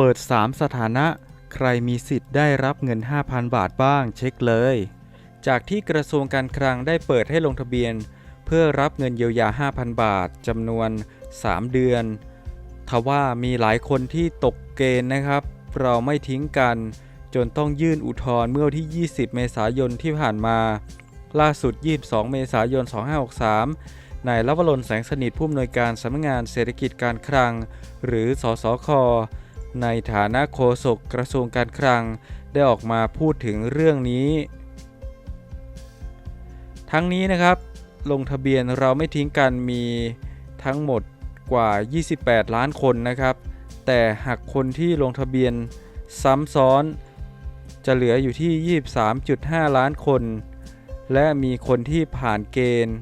เปิด 3 สถานะ ใครมีสิทธิ์ได้รับเงิน 5,000 บาทบ้างเช็คเลย จากที่กระทรวงการคลังได้เปิดให้ลงทะเบียน เพื่อรับเงินเยียวยา 5,000 บาทจำนวน 3 เดือน ทว่ามีหลายคนที่ตกเกณฑ์นะครับ เราไม่ทิ้งกัน จนต้องยื่นอุทธรณ์เมื่อวันที่ 20 เมษายนที่ผ่านมา ล่าสุด 22 เมษายน 2563นายลวรนแสงสนิทผู้อำนวยการสำนักงานเศรษฐกิจการคลัง หรือสสค ในฐานะโฆษกกระทรวงการคลัง ได้ออกมาพูดถึงเรื่องนี้ ทั้งนี้นะครับ ลงทะเบียนเราไม่ทิ้งกันมีทั้งหมดกว่า 28 ล้านคนนะครับ แต่หากคนที่ลงทะเบียนซ้ำซ้อนจะเหลืออยู่ที่ 23.5 ล้านคน และมีคนที่ผ่านเกณฑ์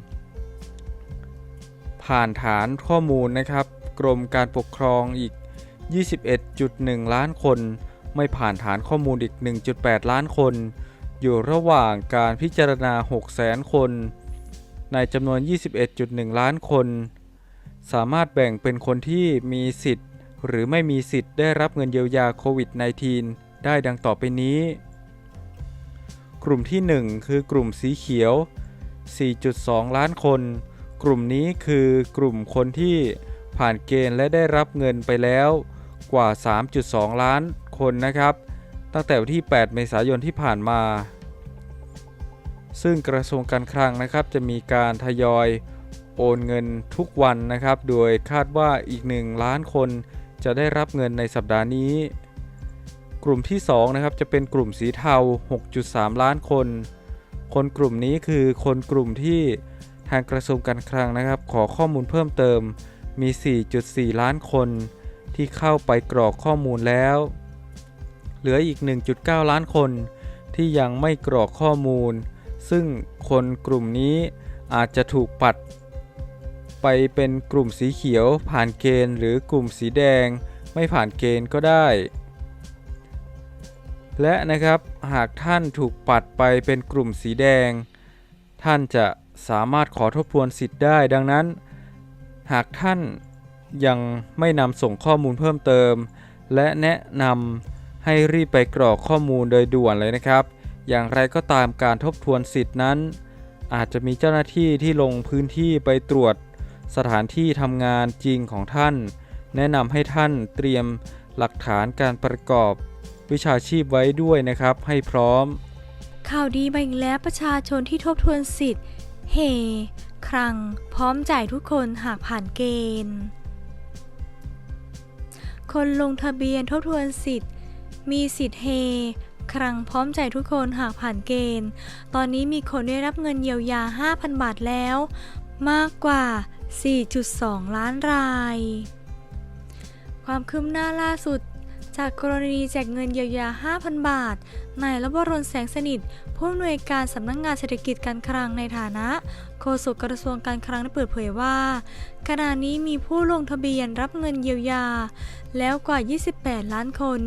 ผ่านฐานข้อมูลนะครับ กรมการปกครองอีก 21.1 ล้านคน ไม่ผ่านฐานข้อมูลอีก 1.8 ล้านคน อยู่ระหว่างการพิจารณา 600,000 คน ในจำนวน 21.1 ล้านคน สามารถแบ่งเป็นคนที่มีสิทธิ์ หรือไม่มีสิทธิ์ได้รับเงินเยียวยาโควิด -19 ได้ดังต่อไปนี้ กลุ่มที่ 1 คือกลุ่มสีเขียว 4.2 ล้านคน กลุ่มนี้คือกลุ่มคนที่ผ่านเกณฑ์และได้รับเงินไปแล้ว กว่า 3.2 ล้านคนนะครับ ตั้งแต่วันที่ 8 เมษายนที่ผ่านมา ซึ่งกระทรวงการคลังนะครับจะมีการทยอยโอนเงินทุกวันนะครับ โดยคาดว่าอีก 1 ล้านคนจะได้รับเงินในสัปดาห์นี้ กลุ่มที่2นะครับจะเป็นกลุ่มสีเทา 6.3 ล้านคน คนกลุ่มนี้คือคนกลุ่มที่ทางกระทรวงการคลังนะครับ ขอข้อมูลเพิ่มเติมมี 4.4 ล้านคน ที่เข้าไปกรอกข้อมูลแล้ว เหลืออีก 1.9 ล้านคนที่ยังไม่กรอกข้อมูล ซึ่งคนกลุ่มนี้อาจจะถูกปัด ไปเป็นกลุ่มสีเขียวผ่านเกณฑ์ หรือกลุ่มสีแดงไม่ผ่านเกณฑ์ก็ได้ และนะครับหากท่านถูกปัดไปเป็นกลุ่มสีแดง ท่านจะสามารถขอทบทวนสิทธิ์ได้ดังนั้น หากท่าน ยังไม่นำส่งข้อมูลเพิ่มเติม และแนะนำให้รีบไปกรอกข้อมูลโดยด่วนเลยนะครับ อย่างไรก็ตามการทบทวนสิทธินั้น อาจจะมีเจ้าหน้าที่ที่ลงพื้นที่ไปตรวจสถานที่ทำงานจริงของท่าน แนะนำให้ท่านเตรียมหลักฐานการประกอบวิชาชีพไว้ด้วยนะครับ ให้พร้อม ข่าวดีมาอีกแล้วประชาชนที่ทบทวนสิทธิ์เฮครัง พร้อมจ่ายทุกคนหากผ่านเกณฑ์ คนลงทะเบียนทบทวนสิทธิ์ มีสิทธิ์เฮ ครังพร้อมใจทุกคนหากผ่านเกณฑ์ ตอนนี้มีคนได้รับเงินเยียวยา 5,000 บาทแล้ว มากกว่า 4.2 ล้านราย ความคืบหน้าล่าสุด จากกรณีแจกเงินเยียวยา 5,000 บาท นายรบรนแสงสนิท ผู้อำนวยการสำนักงงานเศรษฐกิจการคลังในฐานะโฆษกกระทรวงการคลังได้เปิดเผยว่า ขณะนี้มีผู้ลงทะเบียนรับเงินเยียวยา แล้วกว่า 28 ล้านคน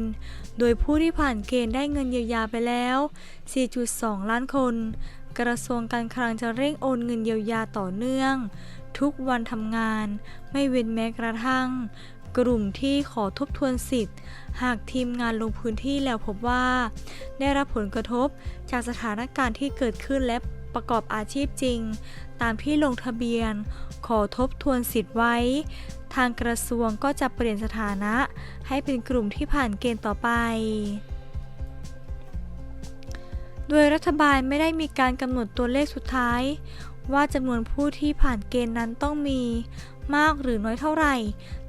โดยผู้ที่ผ่านเกณฑ์ได้เงินเยียวยาไปแล้ว 4.2 ล้านคน กระทรวงการคลังจะเร่งโอนเงินเยียวยาต่อเนื่อง ทุกวันทำงาน ไม่เว้นแม้กระทั่ง กลุ่มที่ขอทบทวนสิทธิ์ หากทีมงานลงพื้นที่แล้วพบว่า ได้รับผลกระทบจากสถานการณ์ที่เกิดขึ้นและประกอบอาชีพจริง ตามที่ลงทะเบียน ขอทบทวนสิทธิ์ไว้ ทางกระทรวงก็จะเปลี่ยนสถานะ ให้เป็นกลุ่มที่ผ่านเกณฑ์ต่อไปโดยรัฐบาลไม่ได้มีการกำหนดตัวเลขสุดท้าย ว่าจำนวนผู้ที่ผ่านเกณฑ์นั้นต้องมี มากหรือน้อยเท่าไหร่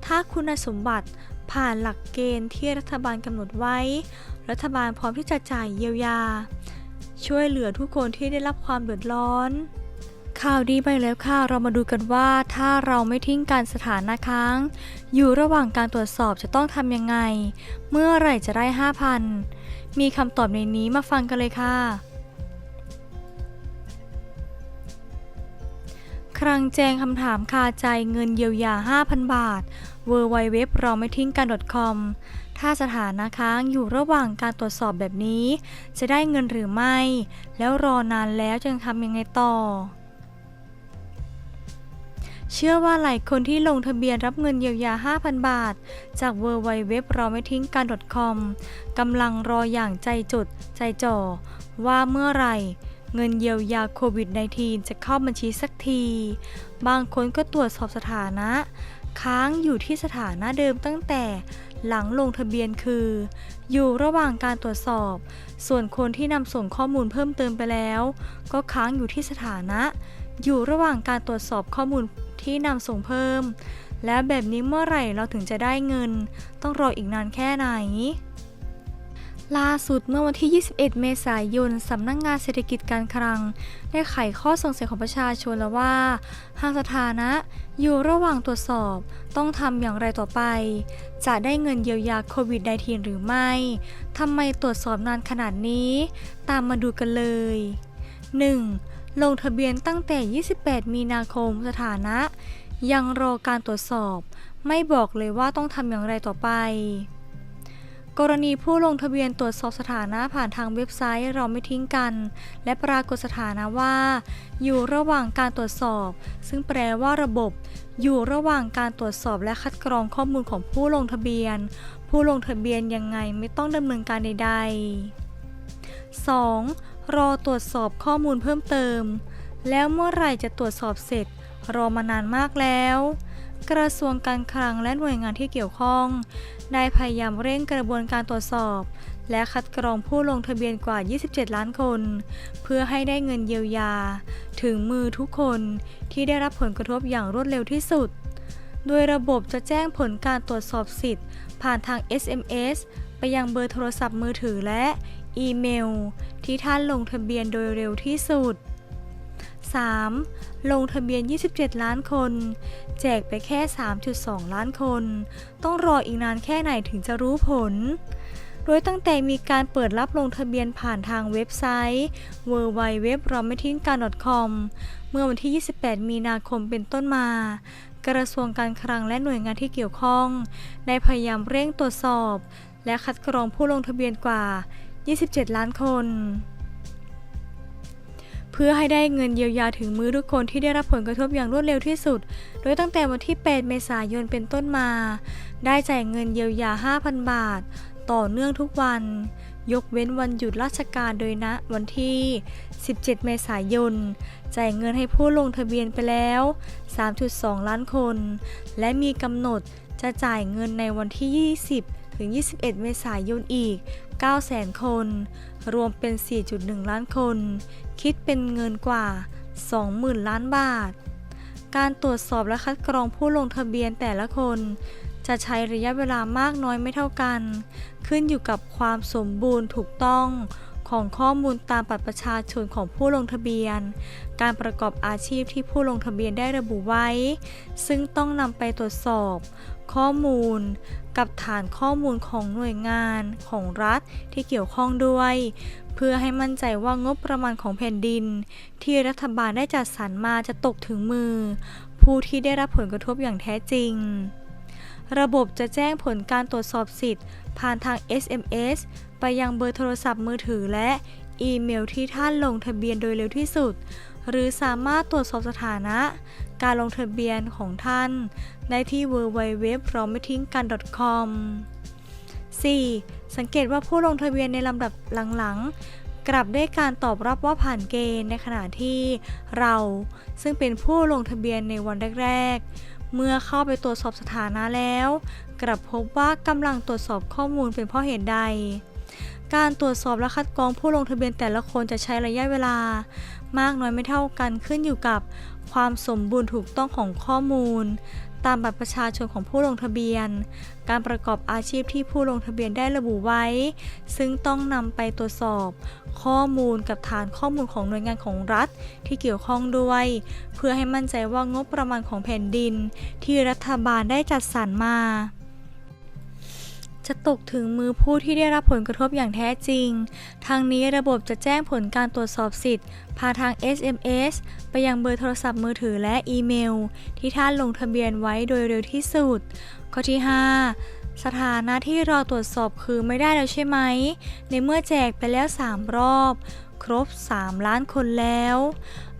ถ้าคุณสมบัติผ่านหลักเกณฑ์ที่รัฐบาลกำหนดไว้ รัฐบาลพร้อมที่จะจ่ายเยียวยา ช่วยเหลือทุกคนที่ได้รับความเดือดร้อน ข่าวดีไปแล้วค่ะ เรามาดูกันว่าถ้าเราไม่ทิ้งการสถานะค้าง อยู่ระหว่างการตรวจสอบจะต้องทำยังไง เมื่อไหร่จะได้ 5,000 มีคำตอบในนี้มาฟังกันเลยค่ะ ครั้งแจงคำถามคาใจเงินเยียวยา 5,000 บาท w w w เราไม่ทิ้งกัน .com ถ้าสถานะค้างอยู่ระหว่างการตรวจสอบแบบนี้ จะได้เงินหรือไม่ แล้วรอนานแล้วจึงทำยังไงต่อ เชื่อว่าหลายคนที่ลงทะเบียนรับเงินเยียวยา 5,000 บาท จาก w w w เราไม่ทิ้งกัน .com กำลังรออย่างใจจดใจจ่อว่าเมื่อไหร่ เงินเยียวยาโควิด -19 จะเข้าบัญชีสักที บางคนก็ตรวจสอบสถานะ ค้างอยู่ที่สถานะเดิมตั้งแต่หลังลงทะเบียนคือ อยู่ระหว่างการตรวจสอบ ส่วนคนที่นำส่งข้อมูลเพิ่มเติมไปแล้ว ก็ค้างอยู่ที่สถานะ อยู่ระหว่างการตรวจสอบข้อมูลที่นำส่งเพิ่ม แล้วแบบนี้เมื่อไหร่เราถึงจะได้เงิน ต้องรออีกนานแค่ไหน ล่าสุดเมื่อวันที่ 21 เมษายน สำนักงงานเศรษฐกิจการคลัง ได้ไขข้อสงสัยของประชาชนแล้วว่า หากสถานะอยู่ระหว่างตรวจสอบต้องทำอย่างไรต่อไป จะได้เงินเยียวยาโควิด -19 หรือไม่ ทำไมตรวจสอบนานขนาดนี้ ตามมาดูกันเลย 1. ลงทะเบียนตั้งแต่ 28 มีนาคมสถานะ ยังรอการตรวจสอบ ไม่บอกเลยว่าต้องทำอย่างไรต่อไป กรณีผู้ลงทะเบียนตรวจสอบสถานะผ่านทางเว็บไซต์เราไม่ทิ้งกัน และปรากฏสถานะว่า อยู่ระหว่างการตรวจสอบ ซึ่งแปลว่าระบบ อยู่ระหว่างการตรวจสอบและคัดกรองข้อมูลของผู้ลงทะเบียน ผู้ลงทะเบียนยังไงไม่ต้องดำเนินการใด ๆ 2. รอตรวจสอบข้อมูลเพิ่มเติม แล้วเมื่อไหร่จะตรวจสอบเสร็จ รอมานานมากแล้ว กระทรวงการคลังและหน่วยงานที่เกี่ยวข้อง ได้พยายามเร่งกระบวนการตรวจสอบ และคัดกรองผู้ลงทะเบียนกว่า 27 ล้านคน เพื่อให้ได้เงินเยียวยา ถึงมือทุกคนที่ได้รับผลกระทบอย่างรวดเร็วที่สุด โดยระบบจะแจ้งผลการตรวจสอบสิทธิ์ ผ่านทาง SMS ไปยังเบอร์โทรศัพท์มือถือและอีเมล ที่ท่านลงทะเบียนโดยเร็วที่สุด 3. ลงทะเบียน 27 ล้านคน แจกไปแค่ 3.2 ล้านคน ต้องรออีกนานแค่ไหนถึงจะรู้ผล โดยตั้งแต่มีการเปิดรับลงทะเบียนผ่านทางเว็บไซต์ w w w เราไม่ทิ้งกัน .com เมื่อวันที่ 28 มีนาคมเป็นต้นมากระทรวงการคลังและหน่วยงานที่เกี่ยวข้อง ได้พยายามเร่งตรวจสอบ และคัดกรองผู้ลงทะเบียนกว่า 27 ล้านคน พื่อให้ได้เงินเยียวยาถึงมือทุกคนที่ได้รับผลกระทบอย่างรวดเร็วที่สุด โดยตั้งแต่วันที่ 8 เมษายนเป็นต้นมา ได้จ่ายเงินเยียวยา 5,000 บาท ต่อเนื่องทุกวัน ยกเว้นวันหยุดราชการโดยณวันที่ 17 เมษายน จ่ายเงินให้ผู้ลงทะเบียนไปแล้ว 3.2 ล้านคน และมีกำหนดจะจ่ายเงินในวันที่ 20 ถึง 21 เมษายนอีก 900,000 คน รวมเป็น 4.1 ล้านคน คิดเป็นเงินกว่า 20,000 ล้านบาท การตรวจสอบและคัดกรองผู้ลงทะเบียนแต่ละคน จะใช้ระยะเวลามากน้อยไม่เท่ากัน ขึ้นอยู่กับความสมบูรณ์ถูกต้อง ของข้อมูลตามบัตรประชาชนของผู้ลงทะเบียน การประกอบอาชีพที่ผู้ลงทะเบียนได้ระบุไว้ ซึ่งต้องนำไปตรวจสอบ ข้อมูล กับฐานข้อมูลของหน่วยงานของรัฐที่เกี่ยวข้องด้วย เพื่อให้มั่นใจว่างบประมาณของแผ่นดิน ที่รัฐบาลได้จัดสรรมาจะตกถึงมือ ผู้ที่ได้รับผลกระทบอย่างแท้จริงระบบจะแจ้งผลการตรวจสอบสิทธิ์ ผ่านทาง SMS ไปยังเบอร์โทรศัพท์มือถือและอีเมลที่ท่านลงทะเบียนโดยเร็วที่สุด หรือสามารถตรวจสอบสถานะ การลงทะเบียนของท่านได้ที่ www เราไม่ทิ้งกัน .com 4. สังเกตว่าผู้ลงทะเบียนในลำดับหลังๆ กลับได้การตอบรับว่าผ่านเกณฑ์ในขณะที่เราซึ่งเป็นผู้ลงทะเบียนในวันแรกๆ เมื่อเข้าไปตรวจสอบสถานะแล้ว กลับพบว่ากำลังตรวจสอบข้อมูลเป็นเพราะเหตุใด การตรวจสอบและคัดกรองผู้ลงทะเบียนแต่ละคนจะใช้ระยะเวลา มากน้อยไม่เท่ากันขึ้นอยู่กับความสมบูรณ์ถูกต้องของข้อมูล ตามบัตรประชาชนของผู้ลงทะเบียน การประกอบอาชีพที่ผู้ลงทะเบียนได้ระบุไว้ ซึ่งต้องนำไปตรวจสอบ ข้อมูลกับฐานข้อมูลของหน่วยงานของรัฐที่เกี่ยวข้องด้วย เพื่อให้มั่นใจว่างบประมาณของแผ่นดิน ที่รัฐบาลได้จัดสรรมา จะตกถึงมือผู้ที่ได้รับผลกระทบอย่างแท้จริง ทางนี้ระบบจะแจ้งผลการตรวจสอบสิทธิ์ผ่านทาง SMS ไปยังเบอร์โทรศัพท์มือถือและอีเมล ที่ท่านลงทะเบียนไว้โดยเร็วที่สุด ข้อที่ 5สถานะที่รอตรวจสอบคือไม่ได้แล้วใช่ไหม ในเมื่อแจกไปแล้ว 3 รอบ ครบ 3 ล้านคนแล้ว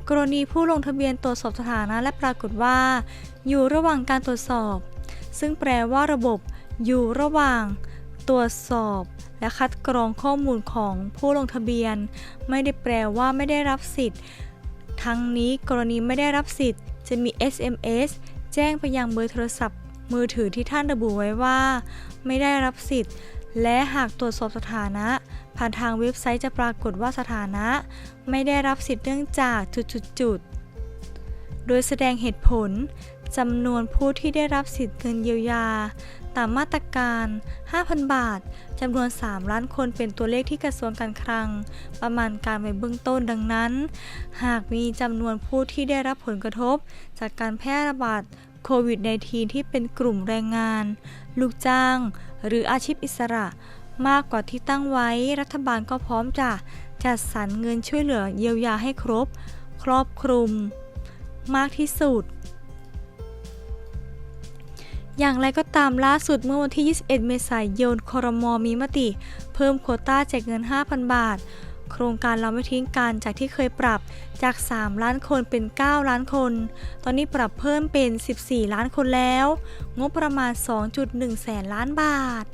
กรณีผู้ลงทะเบียนตรวจสอบสถานะและปรากฏว่า อยู่ระหว่างการตรวจสอบ ซึ่งแปลว่าระบบ อยู่ระหว่างตรวจสอบและคัดกรองข้อมูลของผู้ลงทะเบียน ไม่ได้แปลว่าไม่ได้รับสิทธิ์ ทั้งนี้กรณีไม่ได้รับสิทธิ์ จะมี SMS แจ้งไปยังเบอร์โทรศัพท์ มือถือที่ท่านระบุไว้ว่า ไม่ได้รับสิทธิ์ และหากตรวจสอบสถานะ ผ่านทางเว็บไซต์จะปรากฏว่าสถานะ ไม่ได้รับสิทธิ์เนื่องจากจุดๆโดยแสดงเหตุผลจำนวนผู้ที่ได้รับสิทธิ์เงินเยียวยา ตามมาตรการ 5,000 บาท จำนวน 3 ล้านคนเป็นตัวเลขที่กระทรวงการคลัง ประมาณการไว้เบื้องต้นดังนั้น หากมีจำนวนผู้ที่ได้รับผลกระทบ จากการแพร่ระบาดโควิด -19 ที่เป็นกลุ่มแรงงาน ลูกจ้าง หรืออาชีพอิสระ มากกว่าที่ตั้งไว้ รัฐบาลก็พร้อมจะจัดสรรเงินช่วยเหลือเยียวยาให้ครบ ครอบคลุม มากที่สุด อย่างไรก็ตามล่าสุดเมื่อวันที่ 21 เมษายนครมมีมติ เพิ่มโควต้าแจกเงิน 5,000 บาท โครงการเราไม่ทิ้งกันจากที่เคยปรับจาก 3 ล้านคนเป็น 9 ล้านคน ตอนนี้ปรับเพิ่มเป็น 14 ล้านคนแล้ว งบประมาณ 2.1 แสนล้านบาท